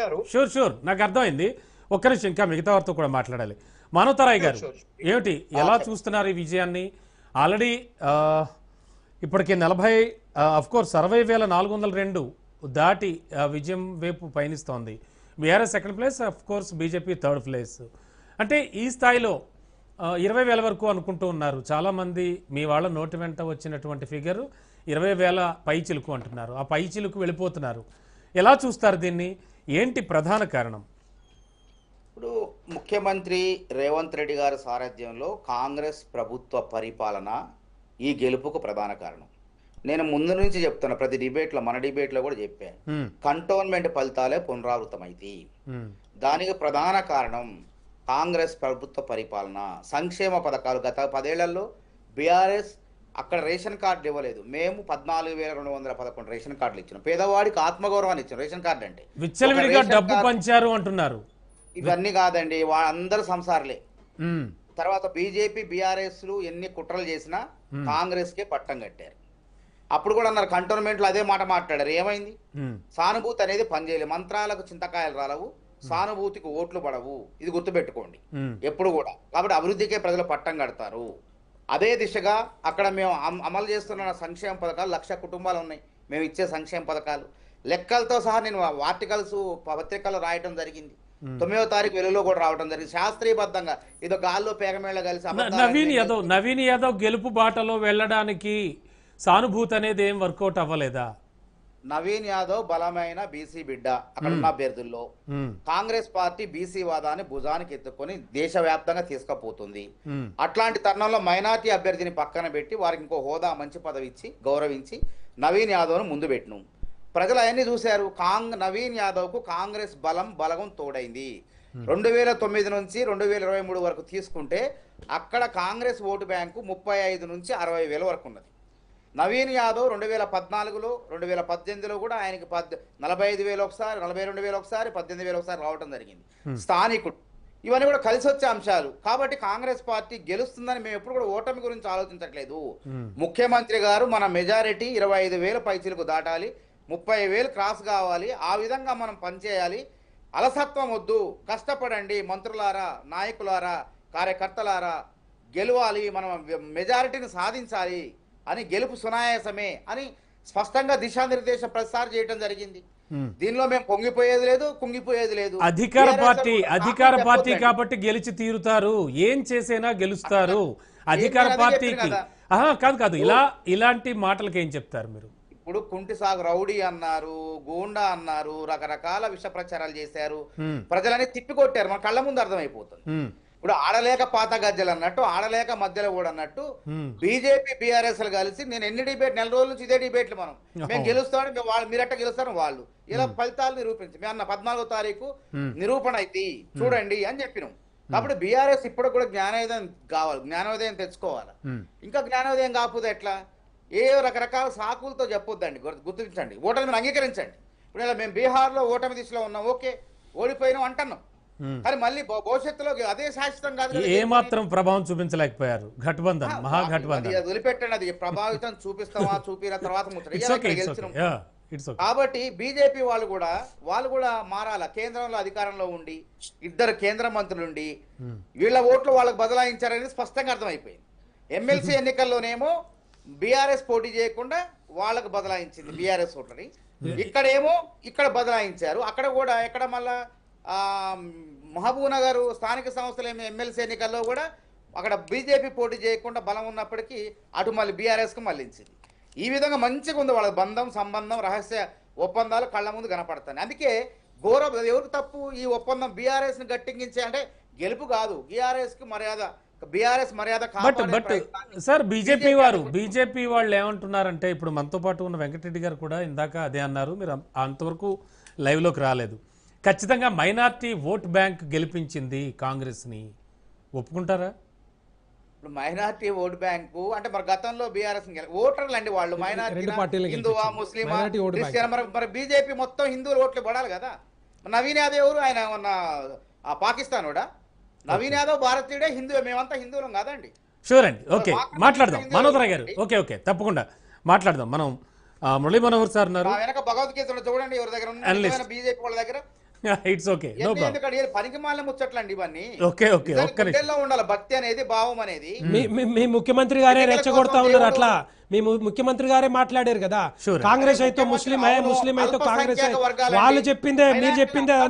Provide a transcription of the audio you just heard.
గారు. Sure sure. నాకు అర్థమైంది. ఒక్క నిమిషం ఇంకా మిగతా వారితో కూడా మాట్లాడాలి. మానవతరాయ్ గారు ఏమిటి? ఎలా చూస్తున్నారు ఈ విజయాన్ని? ఆల్రెడీ ఇప్పటికి నలభై అఫ్ కోర్స్ అరవై వేల నాలుగు వందల రెండు దాటి విజయం వైపు పయనిస్తోంది. BRS second place of course BJP third place అంటే ఈ స్థాయిలో ఇరవై వేల వరకు అనుకుంటూ ఉన్నారు. చాలామంది మీ వాళ్ళ నోటి వెంట వచ్చినటువంటి ఫిగర్ ఇరవై వేల పై చిలుకు అంటున్నారు. ఆ పై చిలుకు వెళ్ళిపోతున్నారు. ఎలా చూస్తారు దీన్ని? ఏంటి ప్రధాన కారణం? ఇప్పుడు ముఖ్యమంత్రి రేవంత్ రెడ్డి గారి సారథ్యంలో కాంగ్రెస్ ప్రభుత్వ పరిపాలన ఈ గెలుపుకు ప్రధాన కారణం. నేను ముందు నుంచి చెప్తున్నా ప్రతి డిబేట్లో మన డిబేట్లో కూడా చెప్పాను కంటోన్మెంట్ ఫలితాలే పునరావృతమైతాయి. ఉమ్, దానికి ప్రధాన కారణం కాంగ్రెస్ ప్రభుత్వ పరిపాలన. సంక్షేమ పథకాలు గత పదేళ్ళలో బీఆర్ఎస్ అక్కడ రేషన్ కార్డులు ఇవ్వలేదు. మేము పద్నాలుగు వేల రెండు వందల పదకొండు రేషన్ కార్డులు ఇచ్చినాం. పేదవాడికి ఆత్మగౌరవాన్ని ఇచ్చాం రేషన్ కార్డు అంటే. విచ్చలవిడిగా డబ్బు కార్డు- పంచారు అంటున్నారు. ఇవన్నీ కాదండి వాళ్ళందరూ సంసారులే. తర్వాత బీజేపీ బీఆర్ఎస్లు ఎన్ని కుట్రలు చేసినా కాంగ్రెస్ కే పట్టం కట్టారు. అప్పుడు కూడా అన్నారు కంటోన్మెంట్లో అదే మాట మాట్లాడారు. ఏమైంది? సానుభూతి అనేది పనిచేయలేదు మంత్రాలకు చింతకాయలు రాలవు సానుభూతికి ఓట్లు పడవు. ఇది గుర్తుపెట్టుకోండి. ఎప్పుడు కూడా. కాబట్టి అభివృద్ధికే ప్రజలు పట్టం కడతారు. అదే దిశగా అక్కడ మేము అమ- అమలు చేస్తున్న సంక్షేమ పథకాలు లక్ష కుటుంబాలు ఉన్నాయి. మేము ఇచ్చే సంక్షేమ పథకాలు. లెక్కలతో సహా నేను ఆర్టికల్స్ పత్రికల్లో రాయటం జరిగింది. తొమ్మిదో తారీఖు వెలుగులో కూడా రావడం జరిగింది. శాస్త్రీయబద్ధంగా ఇదో గాల్లో పేగమేళ కలిసి నవీన్ యాదవ్ నవీన్ యాదవ్ గెలుపు బాటలో వెళ్ళడానికి సానుభూతి అనేది ఏం వర్కౌట్ అవ్వలేదా? నవీన్ యాదవ్ బలమైన బీసీ బిడ్డ అక్కడ ఉన్న అభ్యర్థుల్లో. కాంగ్రెస్ పార్టీ బీసీ వాదాన్ని భుజానికి ఎత్తుకొని దేశవ్యాప్తంగా తీసుకుపోతుంది. అట్లాంటి తరుణంలో మైనార్టీ అభ్యర్థిని పక్కన పెట్టి వారికి ఇంకో హోదా మంచి పదవి ఇచ్చి గౌరవించి నవీన్ యాదవ్ను ముందు పెట్టిను. ప్రజలు అవన్నీ చూశారు. కాంగ్ నవీన్ యాదవ్కు కాంగ్రెస్ బలం బలగం తోడైంది. రెండు వేల తొమ్మిది నుంచి రెండు వేల ఇరవై మూడు వరకు తీసుకుంటే అక్కడ కాంగ్రెస్ ఓటు బ్యాంకు ముప్పై ఐదు నుంచి అరవై వేల వరకు ఉన్నది. నవీన్ యాదవ్ రెండు వేల పద్నాలుగులో రెండు వేల పద్దెనిమిదిలో కూడా ఆయనకి పద్ నలభై ఐదు వేలు ఒకసారి నలభై రెండు వేలు ఒకసారి పద్దెనిమిది వేలు ఒకసారి రావడం జరిగింది. స్థానికుడు ఇవన్నీ కూడా కలిసి వచ్చే అంశాలు. కాబట్టి కాంగ్రెస్ పార్టీ గెలుస్తుందని మేము ఎప్పుడు కూడా ఓటమి గురించి ఆలోచించట్లేదు. ముఖ్యమంత్రి గారు మన మెజారిటీ ఇరవై ఐదు వేల పైచీలకు దాటాలి. ముప్పై వేలు క్రాస్ కావాలి. ఆ విధంగా మనం పనిచేయాలి. అలసత్వం వద్దు. కష్టపడండి. మంత్రులారా నాయకులారా కార్యకర్తలారా. గెలవాలి. మనం మెజారిటీని సాధించాలి. అని గెలుపు సునాయాసమే అని స్పష్టంగా దిశానిర్దేశం ప్రసారం చేయడం జరిగింది. దీనిలో మేము పొంగిపోయేది లేదు కుంగిపోయేది లేదు. అధికార పార్టీ అధికార పార్టీ. కాబట్టి గెలిచి తీరుతారు. ఏం చేసైనా గెలుస్తారు. అధికార పార్టీకి. కదా. కాదు ఇలా ఇలాంటి మాటలకి ఏం చెప్తారు మీరు? ఇప్పుడు కుంటి సాగు రౌడీ అన్నారు గూండా అన్నారు రకరకాల విష ప్రచారాలు చేశారు. ప్రజలని తిప్పికొట్టారు. మన కళ్ళ ముందు అర్థమైపోతుంది. ఇప్పుడు ఆడలేక పాత గజ్జలు అన్నట్టు ఆడలేక మధ్యలో కూడా అన్నట్టు. బీజేపీ బీఆర్ఎస్ కలిసి నేను ఎన్ని డిబేట్ నెల రోజుల నుంచి ఇదే డిబేట్లు మనం. మేము గెలుస్తామని వాళ్ళు మీరట్ట గెలుస్తారు వాళ్ళు. ఇలా ఫలితాలు నిరూపించి మేము అన్న పద్నాలుగో తారీఖు నిరూపణ అయితే చూడండి అని చెప్పినాం. కాబట్టి బీఆర్ఎస్ ఇప్పుడు కూడా జ్ఞానోదయం కావాలి జ్ఞానోదయం తెచ్చుకోవాలి. ఇంకా జ్ఞానోదయం కాకపోతే ఎట్లా? ఏ రకరకాల సాకులతో చెప్పొద్దండి గుర్తు- గుర్తించండి. ఓటమిని అంగీకరించండి. ఇప్పుడు ఇలా మేము బీహార్లో ఓటమి దిశలో ఉన్నాం ఓకే ఓడిపోయినాం అంటున్నాం. కానీ మళ్ళీ భవిష్యత్తులో అదే శాశ్వతం కాదు ఏ మాత్రం ప్రభావం చూపించలేకపోయారు. ఘటబంధన్ అది మహాఘటబంధన్ అది వదిలిపెట్టండి అది ప్రభావితం చూపిస్తామా చూపిన తర్వాత కాబట్టి బీజేపీ వాళ్ళు కూడా వాళ్ళు కూడా మారాల? కేంద్రంలో అధికారంలో ఉండి ఇద్దరు కేంద్ర మంత్రులు ఉండి వీళ్ళ ఓట్లు వాళ్ళకి బదలాయించారనేది స్పష్టంగా అర్థమైపోయింది. ఎమ్మెల్సీ ఎన్నికల్లోనేమో బీఆర్ఎస్ పోటీ చేయకుండా వాళ్ళకు బదలాయించింది బీఆర్ఎస్ ఓట్లని. ఇక్కడేమో ఇక్కడ బదలాయించారు. అక్కడ కూడా ఎక్కడ మళ్ళా మహబూబ్ నగర్ స్థానిక సంస్థల ఎమ్మెల్సీ ఎన్నికల్లో కూడా అక్కడ బీజేపీ పోటీ చేయకుండా బలం ఉన్నప్పటికీ అటు మళ్ళీ బీఆర్ఎస్కి మళ్ళించింది ఈ విధంగా మంచిగా ఉంది వాళ్ళ బంధం సంబంధం రహస్య ఒప్పందాలు కళ్ళ ముందు కనపడతాయి. అందుకే ఘోర ఎవరికి తప్పు? ఈ ఒప్పందం బీఆర్ఎస్ని గట్టెక్కించే అంటే గెలుపు కాదు. బీఆర్ఎస్కి మర్యాద బీఆర్ఎస్ మర్యాద బట్ బట్ సార్ బీజేపీ వారు బీజేపీ వాళ్ళు ఏమంటున్నారంటే ఇప్పుడు మనతో పాటు ఉన్న వెంకటరెడ్డి గారు కూడా ఇందాక అదే అన్నారు. మీరు అంత- అంతవరకు లైవ్లోకి రాలేదు. ఖచ్చితంగా మైనార్టీ ఓట్ బ్యాంక్ గెలిపించింది కాంగ్రెస్ని. ఒప్పుకుంటారా? ఇప్పుడు మైనార్టీ ఓట్ బ్యాంకు అంటే మరి గతంలో బీఆర్ఎస్ ఓటర్లు అండి వాళ్ళు మైనార్టీ హిందువా. ముస్లిమా బ్యాంక్. క్రిస్టియన్ మరి మరి బీజేపీ మొత్తం హిందువులు ఓట్లు పడాలి కదా. నవీన్ యాదవ్ ఎవరు? ఆయన ఉన్న ఆ పాకిస్తాన్ కూడా నవీన్ యాదవ్ భారతీయుడే హిందువే మేమంతా హిందువులం కాదండి. షూర్ అండి. ఓకే. మాట్లాడదాం. మనోదరాయ్ గారు. Okay okay. తప్పకుండా మాట్లాడదాం. మనం మురళీ మనోహర్ సార్ ఉన్నారు. వెనక భగవద్గీతలో చూడండి ఎవరి దగ్గర. బీజేపీ వాళ్ళ దగ్గర? ఇట్స్ ఓకే నో ప్రాబ్లం పనికి మాలిన ముచ్చట్లండి ఇవన్నీ. ఓకే ఓకే ఒక్క ఉండాలి. భక్తి అనేది భావం అనేది. మీ ముఖ్యమంత్రి గారే రెచ్చగొడతా ఉన్నారు అట్లా? మీ ముఖ్యమంత్రి గారే మాట్లాడారు కదా. కాంగ్రెస్ అయితే ముస్లిం ముస్లిం అయితే కాంగ్రెస్. వాళ్ళు చెప్పిందే మీరు చెప్పిందే